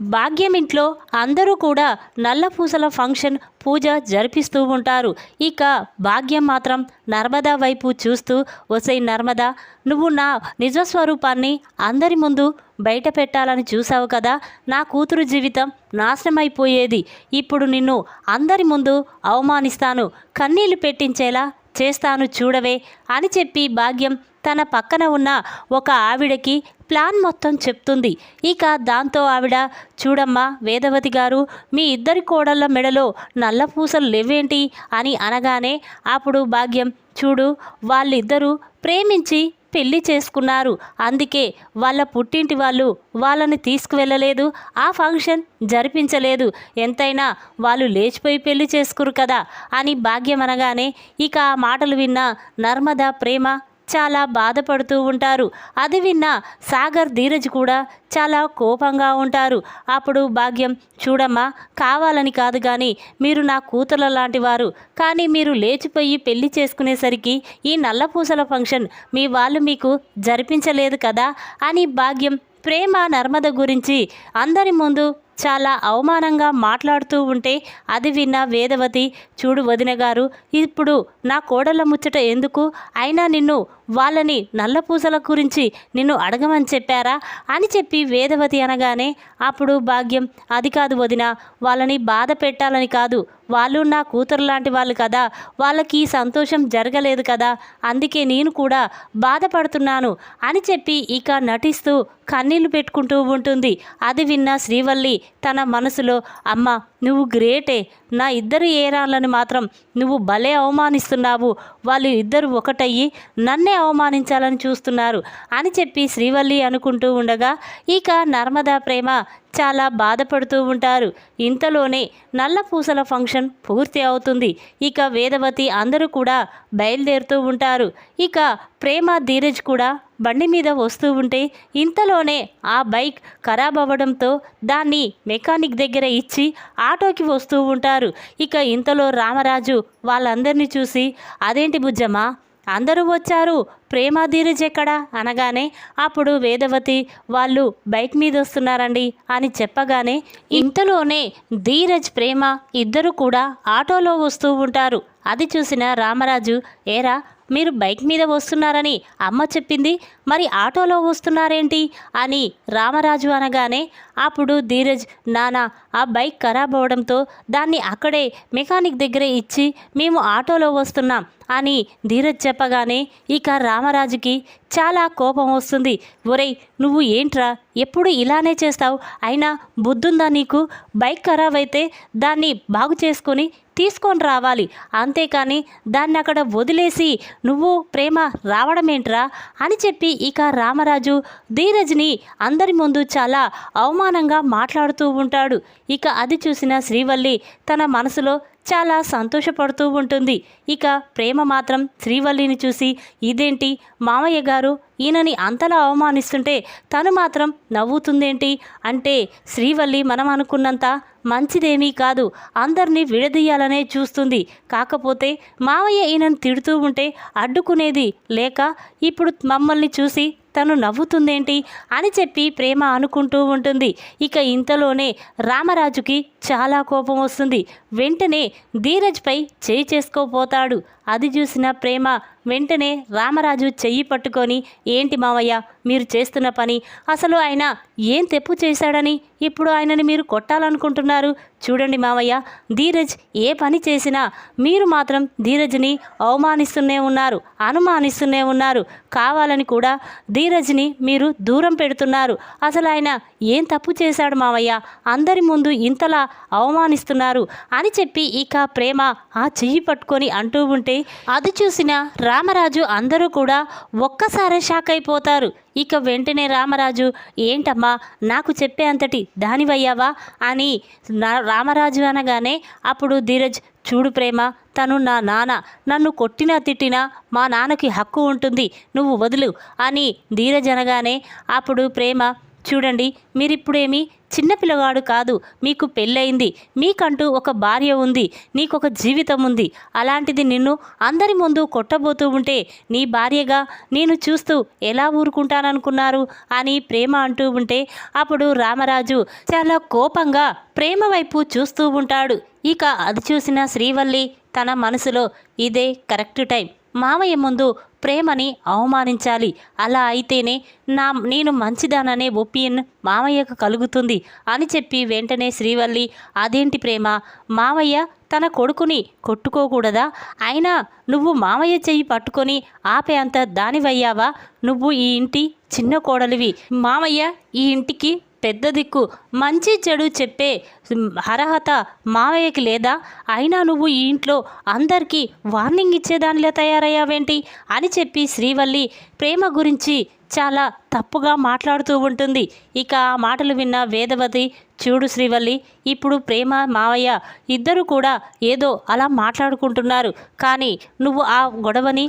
భాగ్యం ఇంట్లో అందరూ కూడా నల్ల పూసల ఫంక్షన్ పూజ జరిపిస్తూ ఉంటారు. ఇక భాగ్యం మాత్రం నర్మదా వైపు చూస్తూ వసై నర్మదా నువ్వు నా నిజస్వరూపాన్ని అందరి ముందు బయట పెట్టాలని చూసావు కదా నా కూతురు జీవితం నాశనమైపోయేది. ఇప్పుడు నిన్ను అందరి ముందు అవమానిస్తాను కన్నీళ్ళు పెట్టించేలా చేస్తాను చూడవే అని చెప్పి భాగ్యం తన పక్కన ఉన్న ఒక ఆవిడకి ప్లాన్ మొత్తం చెప్తుంది. ఇక దాంతో ఆవిడ చూడమ్మా వేదవతి గారు మీ ఇద్దరి కోడళ్ళ మెడలో నల్ల పూసలు లేవేంటి? అని అనగానే అప్పుడు భాగ్యం చూడు వాళ్ళిద్దరూ ప్రేమించి పెళ్ళి చేసుకున్నారు. అందుకే వాళ్ళ పుట్టింటి వాళ్ళు వాళ్ళని తీసుకువెళ్ళలేదు. ఆ ఫంక్షన్ జరిపించలేదు. ఎంతైనా వాళ్ళు లేచిపోయి పెళ్ళి చేసుకురు కదా అని భాగ్యం అనగానే ఇక ఆ మాటలు విన్న నర్మద ప్రేమ చాలా బాధపడుతూ ఉంటారు. అది విన్న సాగర్ ధీరజ్ కూడా చాలా కోపంగా ఉంటారు. అప్పుడు భాగ్యం చూడమ్మా కావాలని కాదు కానీ మీరు నా కూతుర్ల లాంటి వారు. కానీ మీరు లేచిపోయి పెళ్ళి చేసుకునేసరికి ఈ నల్లపూసల ఫంక్షన్ మీ వాళ్ళు మీకు జరిపించలేదు కదా అని భాగ్యం ప్రేమ నర్మద గురించి అందరి ముందు చాలా అవమానంగా మాట్లాడుతూ ఉంటే అది విన్న వేదవతి చూడు వదిన గారు ఇప్పుడు నా కోడల ముచ్చట ఎందుకు? అయినా నిన్ను వాళ్ళని నల్లపూసల గురించి నిన్ను అడగమని చెప్పారా? అని చెప్పి వేదవతి అనగానే అప్పుడు భాగ్యం అది కాదు వదిన వాళ్ళని బాధ పెట్టాలని కాదు. వాళ్ళు నా కూతురు లాంటి వాళ్ళు కదా. వాళ్ళకి సంతోషం జరగలేదు కదా. అందుకే నేను కూడా బాధపడుతున్నాను అని చెప్పి ఇక నటిస్తూ కన్నీళ్ళు పెట్టుకుంటూ ఉంటుంది. అది విన్న శ్రీవల్లి తన మనసులో అమ్మ నువ్వు గ్రేటే. నా ఇద్దరు ఏరాళ్ళని మాత్రం నువ్వు భలే అవమానిస్తున్నావు. వాళ్ళు ఇద్దరు ఒకటయ్యి నన్నే అవమానించాలని చూస్తున్నారు అని చెప్పి శ్రీవల్లి అనుకుంటూ ఉండగా ఇక నర్మదా ప్రేమ చాలా బాధపడుతూ ఉంటారు. ఇంతలోనే నల్ల పూసల ఫంక్షన్ పూర్తి అవుతుంది. ఇక వేదవతి అందరూ కూడా బయలుదేరుతూ ఉంటారు. ఇక ప్రేమ ధీరజ్ కూడా బండి మీద వస్తూ ఉంటే ఇంతలోనే ఆ బైక్ ఖరాబ్ అవ్వడంతో దాన్ని మెకానిక్ దగ్గర ఇచ్చి ఆటోకి వస్తూ ఉంటారు. ఇక ఇంతలో రామరాజు వాళ్ళందరినీ చూసి అదేంటి బుజ్జమ్మ? అందరూ వచ్చారు. ప్రేమ ధీరజ్ ఎక్కడా? అనగానే అప్పుడు వేదవతి వాళ్ళు బైక్ మీద వస్తున్నారండి అని చెప్పగానే ఇంతలోనే ధీరజ్ ప్రేమ ఇద్దరు కూడా ఆటోలో వస్తూ ఉంటారు. అది చూసిన రామరాజు ఏరా మీరు బైక్ మీద వస్తున్నారని అమ్మ చెప్పింది మరి ఆటోలో వస్తున్నారేంటి? అని రామరాజు అనగానే అప్పుడు ధీరజ్ నానా ఆ బైక్ ఖరాబ్ అవడంతో దాన్ని అక్కడే మెకానిక్ దగ్గరే ఇచ్చి మేము ఆటోలో వస్తున్నాం అని ధీరజ్ చెప్పగానే ఇక రా రామరాజుకి చాలా కోపం వస్తుంది. ఒరేయ్ నువ్వు ఏంట్రా? ఎప్పుడు ఇలానే చేస్తావు? అయినా బుద్ధుందా నీకు? బైక్ ఖరాబ్ అయితే దాన్ని బాగు చేసుకొని తీసుకొని రావాలి. అంతేకాని దాన్ని అక్కడ వదిలేసి నువ్వు ప్రేమ రావడమేంట్రా? అని చెప్పి ఇక రామరాజు ధీరజ్ని అందరి ముందు చాలా అవమానంగా మాట్లాడుతూ ఉంటాడు. ఇక అది చూసిన శ్రీవల్లి తన మనసులో చాలా సంతోషపడుతూ ఉంటుంది. ఇక ప్రేమ మాత్రం శ్రీవల్లిని చూసి ఇదేంటి? మామయ్య గారు ఈయనని అంతలా అవమానిస్తుంటే తను మాత్రం నవ్వుతుందేంటి? అంటే శ్రీవల్లి మనం అనుకున్నంత మంచిదేమీ కాదు. అందరినీ విడదీయాలనే చూస్తుంది. కాకపోతే మామయ్య ఈయనను తిడుతూ ఉంటే అడ్డుకునేది లేక ఇప్పుడు మమ్మల్ని చూసి తను నవ్వుతుందేంటి అని చెప్పి ప్రేమ అనుకుంటూ ఉంటుంది. ఇక ఇంతలోనే రామరాజుకి చాలా కోపం వస్తుంది. వెంటనే ధీరజ్పై చేయి చేసుకోపోతాడు అది చూసిన ప్రేమ వెంటనే రామరాజు చెయ్యి పట్టుకొని ఏంటి మావయ్య మీరు చేస్తున్న పని? అసలు ఆయన ఏం తెప్పు చేశాడని? ఇప్పుడు ఆయనని మీరు కొట్టాలనుకుంటున్నారు. చూడండి మావయ్య ధీరజ్ ఏ పని చేసినా మీరు మాత్రం ధీరజ్ని అవమానిస్తూనే ఉన్నారు అనుమానిస్తూనే ఉన్నారు. కావాలని కూడా ధీరజ్ని మీరు దూరం పెడుతున్నారు. అసలు ఆయన ఏం తప్పు చేశాడు మావయ్య? అందరి ముందు ఇంతలా అవమానిస్తున్నారు అని చెప్పి ఇక ప్రేమ ఆ చెయ్యి పట్టుకొని అంటూ ఉంటే అది చూసిన రామరాజు అందరూ కూడా ఒక్కసారే షాక్ అయిపోతారు. ఇక వెంటనే రామరాజు ఏంటమ్మా నాకు చెప్పే అంతటి దానివయ్యావా? అని నా- రామరాజు అనగానే అప్పుడు ధీరజ్ చూడు ప్రేమ తను నా నాన్న నన్ను కొట్టినా తిట్టినా మా నాన్నకి హక్కు ఉంటుంది నువ్వు వదులు అని ధీరజ్ అనగానే అప్పుడు ప్రేమ చూడండి మీరిప్పుడేమి చిన్నపిల్లగాడు కాదు మీకు పెళ్ళయింది. మీకంటూ ఒక భార్య ఉంది నీకొక జీవితం ఉంది. అలాంటిది నిన్ను అందరి ముందు కొట్టబోతూ ఉంటే నీ భార్యగా నేను చూస్తూ ఎలా ఊరుకుంటాననుకున్నారు అని ప్రేమ అంటూ ఉంటే అప్పుడు రామరాజు చాలా కోపంగా ప్రేమ వైపు చూస్తూ ఉంటాడు. ఇక అది చూసిన శ్రీవల్లి తన మనసులో ఇదే కరెక్ట్ టైం. మామయ్య ముందు ప్రేమని అవమానించాలి. అలా అయితేనే నా నేను మంచిదాననే ఒపీనియన్ మామయ్యకు కలుగుతుంది అని చెప్పి వెంటనే శ్రీవల్లి అదేంటి ప్రేమ? మామయ్య తన కొడుకుని కొట్టుకోకూడదా? అయినా నువ్వు మామయ్య చెయ్యి పట్టుకొని ఆపే అంత దానివయ్యావా? నువ్వు ఈ ఇంటి చిన్న కోడలివి. మామయ్య ఈ ఇంటికి పెద్ద దిక్కు. మంచి చెడు చెప్పే అర్హత మావయ్యకి లేదా? అయినా నువ్వు ఈ ఇంట్లో అందరికీ వార్నింగ్ ఇచ్చేదానిలా తయారయ్యావేంటి? అని చెప్పి శ్రీవల్లి ప్రేమ గురించి చాలా తప్పుగా మాట్లాడుతూ ఉంటుంది. ఇక ఆ మాటలు విన్న వేదవతి చూడు శ్రీవల్లి ఇప్పుడు ప్రేమ మావయ్య ఇద్దరు కూడా ఏదో అలా మాట్లాడుకుంటున్నారు. కానీ నువ్వు ఆ గొడవని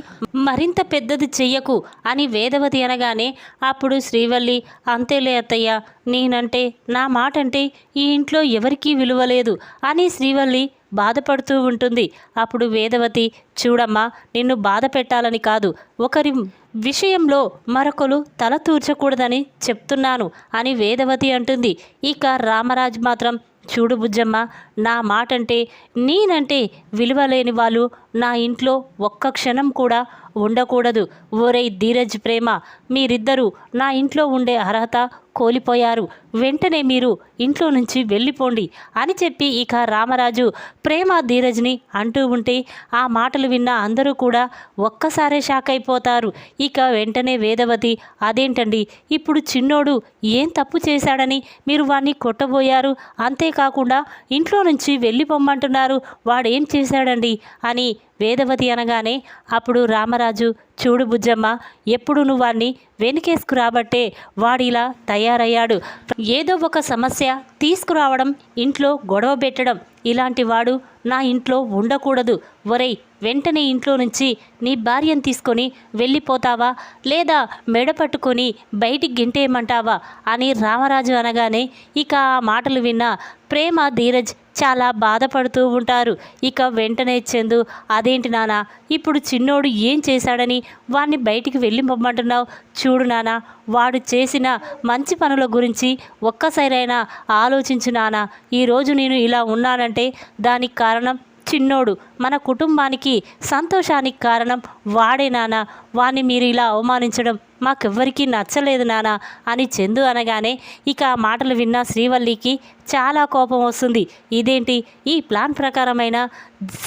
మరింత పెద్దది చెయ్యకు అని వేదవతి అనగానే అప్పుడు శ్రీవల్లి అంతేలే అత్తయ్య నేనంటే నా మాట అంటే ఈ ఇంట్లో ఎవరికీ విలువ లేదు అని శ్రీవల్లి బాధపడుతూ ఉంటుంది. అప్పుడు వేదవతి చూడమ్మా నిన్ను బాధ పెట్టాలని కాదు ఒకరి విషయంలో మరొకరు తల తూర్చకూడదని చెప్తున్నాను అని వేదవతి అంటుంది. ఇక రామరాజ్ మాత్రం చూడు బుజ్జమ్మ నా మాట అంటే నేనంటే విలువలేని వాళ్ళు. నా ఇంట్లో ఒక్క క్షణం కూడా ఉండకూడదు. ఓరే ధీరజ్ ప్రేమ మీరిద్దరూ నా ఇంట్లో ఉండే అర్హత కోలిపోయారు. వెంటనే మీరు ఇంట్లో నుంచి వెళ్ళిపోండి అని చెప్పి ఇక రామరాజు ప్రేమ ధీరజ్ని అంటూ ఉంటే ఆ మాటలు విన్న అందరూ కూడా ఒక్కసారే షాక్ అయిపోతారు. ఇక వెంటనే వేదవతి అదేంటండి? ఇప్పుడు చిన్నోడు ఏం తప్పు చేశాడని మీరు వాణ్ణి కొట్టబోయారు. అంతేకాకుండా ఇంట్లో నుంచి వెళ్ళిపోమ్మంటున్నారు. వాడేం చేశాడండి? అని వేదవతి అనగానే అప్పుడు రామరాజు చూడు బుజ్జమ్మ ఎప్పుడు నువ్వు వాడిని వెనుకేసుకురాబట్టే వాడిలా తయారయ్యాడు. ఏదో ఒక సమస్య తీసుకురావడం ఇంట్లో గొడవ పెట్టడం ఇలాంటి వాడు నా ఇంట్లో ఉండకూడదు. ఒరేయ్ వెంటనే ఇంట్లో నుంచి నీ భార్యను తీసుకొని వెళ్ళిపోతావా? లేదా మెడ పట్టుకొని బయటికి గింటేయమంటావా? అని రామరాజు అనగానే ఇక ఆ మాటలు విన్న ప్రేమ ధీరజ్ చాలా బాధపడుతూ ఉంటారు. ఇక వెంటనే చందు అదేంటి నాన్న ఇప్పుడు చిన్నోడు ఏం చేశాడని వాడిని బయటికి వెళ్ళి పొమ్మంటున్నావు చూడు నాన్న వాడు చేసిన మంచి పనుల గురించి ఒక్కసారైనా ఆలోచించు నాన్న. ఈరోజు నేను ఇలా ఉన్నానంటే దానికి కారణం చిన్నోడు. మన కుటుంబానికి సంతోషానికి కారణం వాడే నాన్న. వాణ్ణి మీరు ఇలా అవమానించడం మాకెవ్వరికీ నచ్చలేదు నాన్న అని చందు అనగానే ఇక ఆ మాటలు విన్న శ్రీవల్లికి చాలా కోపం వస్తుంది. ఇదేంటి? ఈ ప్లాన్ ప్రకారమైన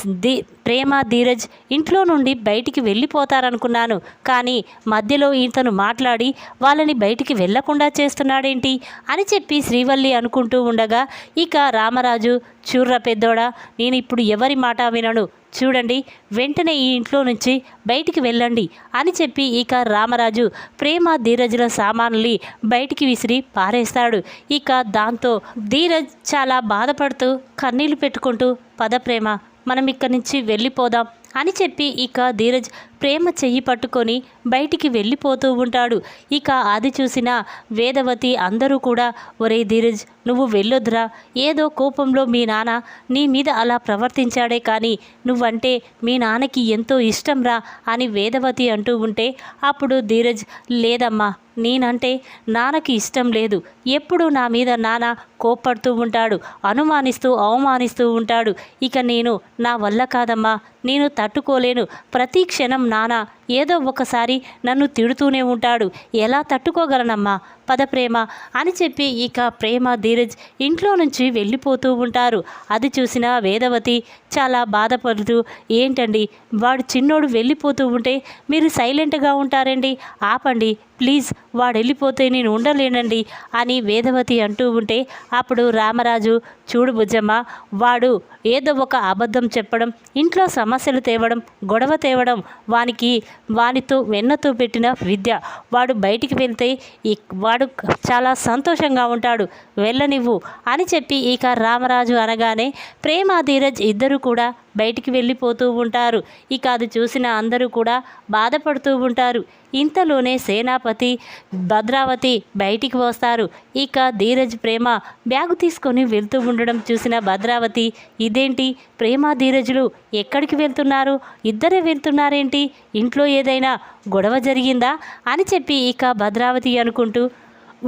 ది ప్రేమ ధీరజ్ ఇంట్లో నుండి బయటికి వెళ్ళిపోతారనుకున్నాను. కానీ మధ్యలో ఇతను మాట్లాడి వాళ్ళని బయటికి వెళ్ళకుండా చేస్తున్నాడేంటి? అని చెప్పి శ్రీవల్లి అనుకుంటూ ఉండగా ఇక రామరాజు చూర్ర పెద్దోడా నేను ఇప్పుడు ఎవరి మాట వినను? చూడండి వెంటనే ఈ ఇంట్లో నుంచి బయటికి వెళ్ళండి అని చెప్పి ఇక రామరాజు ప్రేమ ధీరజ్ల సామాన్లు బయటికి విసిరి పారేస్తాడు. ఇక దాంతో ధీరజ్ చాలా బాధపడుతూ కన్నీళ్ళు పెట్టుకుంటూ పద ప్రేమ మనం ఇక్కడి నుంచి వెళ్ళిపోదాం అని చెప్పి ఇక ధీరజ్ ప్రేమ చెయ్యి పట్టుకొని బయటికి వెళ్ళిపోతూ ఉంటాడు. ఇక అది చూసిన వేదవతి అందరూ కూడా ఒరే ధీరజ్ నువ్వు వెళ్ళొద్దురా. ఏదో కోపంలో మీ నాన్న నీ మీద అలా ప్రవర్తించాడే కానీ నువ్వంటే మీ నాన్నకి ఎంతో ఇష్టంరా అని వేదవతి అంటూ ఉంటే అప్పుడు ధీరజ్ లేదమ్మా నేనంటే నాన్నకి ఇష్టం లేదు. ఎప్పుడు నా మీద నాన్న కోప్పడుతూ ఉంటాడు అనుమానిస్తూ అవమానిస్తూ ఉంటాడు. ఇక నేను నా వల్ల కాదమ్మా. నేను తట్టుకోలేను. ప్రతి క్షణం నాన్న ఏదో ఒకసారి నన్ను తిడుతూనే ఉంటాడు. ఎలా తట్టుకోగలనమ్మా? పద ప్రేమ అని చెప్పి ఇక ప్రేమ ధీరజ్ ఇంట్లో నుంచి వెళ్ళిపోతూ ఉంటారు. అది చూసిన వేదవతి చాలా బాధపడుతూ ఏంటండి? వాడు చిన్నోడు వెళ్ళిపోతూ ఉంటే మీరు సైలెంట్గా ఉంటారండి ఆపండి ప్లీజ్ వాడు వెళ్ళిపోతే నేను ఉండలేనండి అని వేదవతి అంటూ ఉంటే అప్పుడు రామరాజు చూడు బుజ్జమ్మ వాడు ఏదో ఒక అబద్ధం చెప్పడం ఇంట్లో సమస్యలు తేవడం గొడవ తేవడం వానికి వానితో వెన్నతో పెట్టిన విద్య. వాడు బయటికి వెళ్తే ఈ వాడు చాలా సంతోషంగా ఉంటాడు వెళ్ళనివ్వు అని చెప్పి ఇక రామరాజు అనగానే ప్రేమ ధీరజ్ ఇద్దరు కూడా బయటికి వెళ్ళిపోతూ ఉంటారు. ఇక అది చూసిన అందరూ కూడా బాధపడుతూ ఉంటారు. ఇంతలోనే సేనాపతి భద్రావతి బయటికి వస్తారు. ఇక ధీరజ్ ప్రేమ బ్యాగు తీసుకొని వెళ్తూ ఉండడం చూసిన భద్రావతి ఇదేంటి? ప్రేమ ధీరజులు ఎక్కడికి వెళ్తున్నారు? ఇద్దరే వెళ్తున్నారేంటి? ఇంట్లో ఏదైనా గొడవ జరిగిందా? అని చెప్పి ఇక భద్రావతి అనుకుంటూ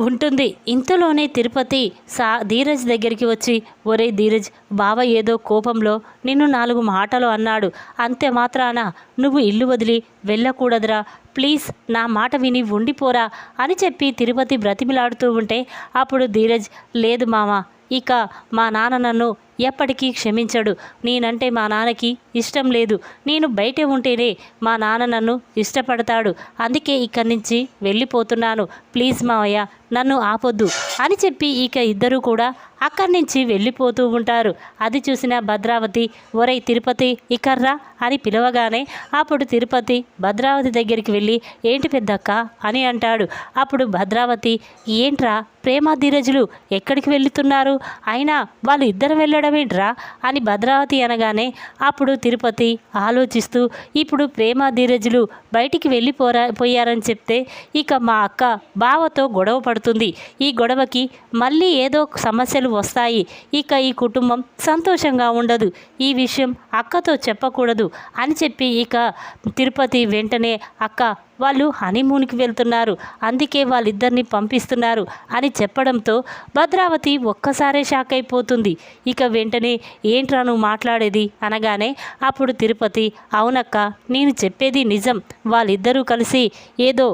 ఉంటుంది. ఇంతలోనే తిరుపతి సా ధీరజ్ దగ్గరికి వచ్చి ఒరే ధీరజ్ బావ ఏదో కోపంలో నిన్ను నాలుగు మాటలు అన్నాడు. అంతే మాత్రాన నువ్వు ఇల్లు వదిలి వెళ్ళకూడదురా. ప్లీజ్ నా మాట విని ఉండిపోరా అని చెప్పి తిరుపతి బ్రతిమిలాడుతూ ఉంటే అప్పుడు ధీరజ్ లేదు మామ ఇక మా నాన్న నన్ను ఎప్పటికీ క్షమించడు. నేనంటే మా నాన్నకి ఇష్టం లేదు. నేను బయటే ఉంటేనే మా నాన్న నన్ను ఇష్టపడతాడు. అందుకే ఇక్కడి నుంచి వెళ్ళిపోతున్నాను. ప్లీజ్ మావయ్య నన్ను ఆపొద్దు అని చెప్పి ఇక ఇద్దరూ కూడా అక్కడి నుంచి వెళ్ళిపోతూ ఉంటారు. అది చూసిన భద్రావతి ఒరై తిరుపతి ఇకర్రా అని పిలవగానే అప్పుడు తిరుపతి భద్రావతి దగ్గరికి వెళ్ళి ఏంటి పెద్దక్క అని అంటాడు. అప్పుడు భద్రావతి ఏంట్రా ప్రేమ ధీరజులు ఎక్కడికి వెళ్తున్నారు? అయినా వాళ్ళు ఇద్దరు వెళ్ళడమేంట్రా అని భద్రావతి అనగానే అప్పుడు తిరుపతి ఆలోచిస్తూ ఇప్పుడు ప్రేమ ధీరజులు బయటికి వెళ్ళిపోరా పోయారని చెప్తే ఇక మా అక్క బావతో గొడవ పడుతుంది ఈ గొడవకి మళ్ళీ ఏదో సమస్యలు వస్తాయి. ఇక ఈ కుటుంబం సంతోషంగా ఉండదు. ఈ విషయం అక్కతో చెప్పకూడదు అని చెప్పి ఇక తిరుపతి వెంటనే అక్క వాళ్ళు హనీమూన్కి వెళ్తున్నారు. అందుకే వాళ్ళిద్దరిని పంపిస్తున్నారు అని చెప్పడంతో భద్రావతి ఒక్కసారే షాక్ అయిపోతుంది. ఇక వెంటనే ఏంట్రా నువ్వు మాట్లాడేది? అనగానే అప్పుడు తిరుపతి అవునక్క నేను చెప్పేది నిజం. వాళ్ళిద్దరూ కలిసి ఏదో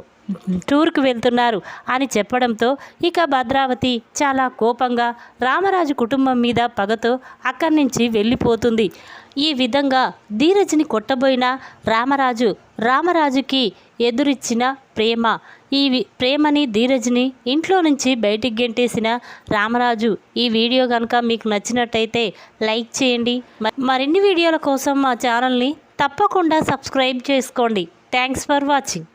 టూర్కి వెళ్తున్నారు అని చెప్పడంతో ఇక భద్రావతి చాలా కోపంగా రామరాజు కుటుంబం మీద పగతో అక్కడి నుంచి వెళ్ళిపోతుంది. ఈ విధంగా ధీరజ్ని కొట్టబోయిన రామరాజు రామరాజుకి ఎదురిచ్చిన ప్రేమ. ఈ వి- ప్రేమని ధీరజ్ని ఇంట్లో నుంచి బయటికి గెంటేసిన రామరాజు ఈ వీడియో కనుక మీకు నచ్చినట్టయితే లైక్ చేయండి. మరిన్ని వీడియోల కోసం మా ఛానల్ని తప్పకుండా సబ్స్క్రైబ్ చేసుకోండి. Thanks for watching.